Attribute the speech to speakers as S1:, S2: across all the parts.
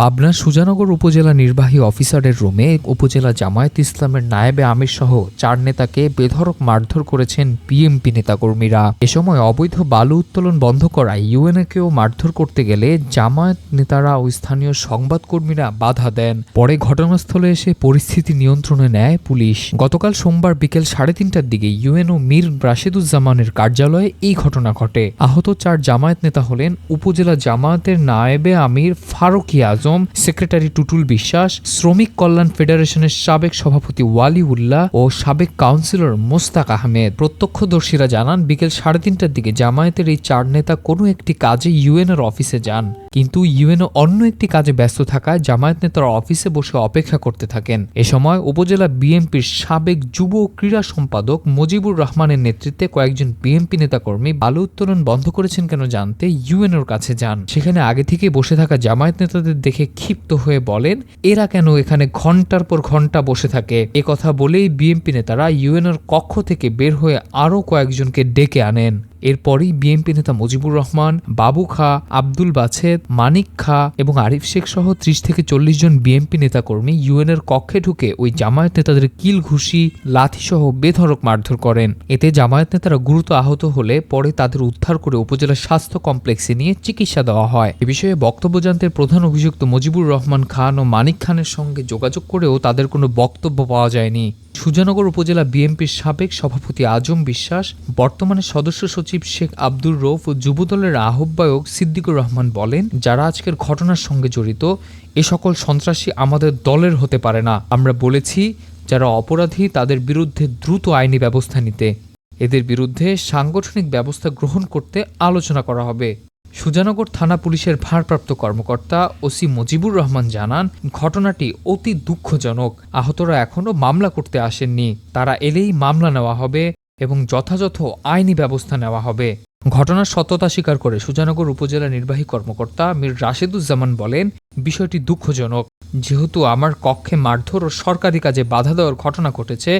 S1: পাবনা সুজানগর উপজেলা নির্বাহী অফিসারের রুমে উপজেলা জামায়াত ইসলামের নায়েবে আমির সহ চার নেতাকে বেধড়ক মারধর করেছেন বিএমপি নেতাকর্মীরা। এ সময় অবৈধ বালু উত্তোলন বন্ধ করায় ইউএনএকেও মারধর করতে গেলে জামায়াত নেতারা ও স্থানীয় সংবাদকর্মীরা বাধা দেন। পরে ঘটনাস্থলে এসে পরিস্থিতি নিয়ন্ত্রণে নেয় পুলিশ। গতকাল সোমবার বিকেল সাড়ে তিনটার দিকে ইউএনও মীর রাশেদুজ্জামানের কার্যালয়ে এই ঘটনা ঘটে। আহত চার জামায়াত নেতা হলেন উপজেলা জামায়াতের নায়েবে আমির ফারুকি আজম, সেক্রেটারি টুটুল বিশ্বাস, শ্রমিক কল্যাণ ফেডারেশনের সাবেক সভাপতি ওয়ালি উল্লাহ ও সাবেক কাউন্সিলর মোস্তাক আহমেদ। প্রত্যক্ষদর্শীরা জানান, বিকেল সাড়ে তিনটার দিকে জামায়াতের এই চার নেতা কোনো একটি কাজে ইউএনএর অফিসে যান। কিন্তু ইউএনও অন্য একটি কাজে ব্যস্ত থাকায় জামায়াত নেতারা অফিসে বসে অপেক্ষা করতে থাকেন। এ সময় উপজেলা বিএনপির সাবেক যুব ক্রীড়া সম্পাদক মুজিবুর রহমানের নেতৃত্বে কয়েকজন বিএনপি নেতাকর্মী বালু উত্তোলন বন্ধ করেছেন কেন জানতে ইউএনওর কাছে যান। সেখানে আগে থেকে বসে থাকা জামায়াত নেতাদের দেখে ক্ষিপ্ত হয়ে বলেন, এরা কেন এখানে ঘণ্টার পর ঘণ্টা বসে থাকে? এ কথা বলেই বিএনপি নেতারা ইউএনওর কক্ষ থেকে বের হয়ে আরও কয়েকজনকে ডেকে আনেন। এরপরই বিএনপি নেতা মুজিবুর রহমান, বাবু খা, আব্দুল বাছেদ, মানিক খা এবং আরিফ শেখ সহ ত্রিশ থেকে চল্লিশ জন বিএনপি নেতাকর্মী ইউএনের কক্ষে ঢুকে ওই জামায়াত নেতাদের কিল ঘুষি লাথি সহ বেধড়ক মারধর করেন। এতে জামায়াত নেতারা গুরুতর আহত হলে পরে তাদের উদ্ধার করে উপজেলা স্বাস্থ্য কমপ্লেক্সে নিয়ে চিকিৎসা দেওয়া হয়। এ বিষয়ে বক্তব্য জানতে প্রধান অভিযুক্ত মুজিবুর রহমান খান ও মানিক খানের সঙ্গে যোগাযোগ করেও তাদের কোনো বক্তব্য পাওয়া যায়নি। সুজানগর উপজেলা বিএনপির সাবেক সভাপতি আজম বিশ্বাস, বর্তমানে সদস্য সচিব শেখ আব্দুর রৌফ ও যুবদলের আহ্বায়ক সিদ্দিকুর রহমান বলেন, যারা আজকের ঘটনার সঙ্গে জড়িত, এ সকল সন্ত্রাসী আমাদের দলের হতে পারে না। আমরা বলেছি, যারা অপরাধী তাদের বিরুদ্ধে দ্রুত আইনি ব্যবস্থা নিতে। এদের বিরুদ্ধে সাংগঠনিক ব্যবস্থা গ্রহণ করতে আলোচনা করা হবে। সুজানগর থানা পুলিশের ভারপ্রাপ্ত কর্মকর্তা ওসি মুজিবুর রহমান জানান, ঘটনাটি অতি দুঃখজনক। আহতরা এখনও মামলা করতে আসেননি। তারা এলেই মামলা নেওয়া হবে এবং যথাযথ আইনি ব্যবস্থা নেওয়া হবে। ঘটনার সত্যতা স্বীকার করে সুজানগর উপজেলা নির্বাহী কর্মকর্তা মীর রাশেদুজ্জামান বলেন, বিষয়টি দুঃখজনক। যেহেতু আমার কক্ষে মারধর ও সরকারি কাজে বাধা দেওয়ার ঘটনা ঘটেছে,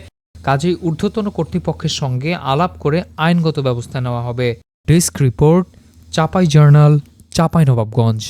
S1: কাজেই ঊর্ধ্বতন কর্তৃপক্ষের সঙ্গে আলাপ করে আইনগত ব্যবস্থা নেওয়া হবে। Desk report Chapai journal Chapai Nawabganj.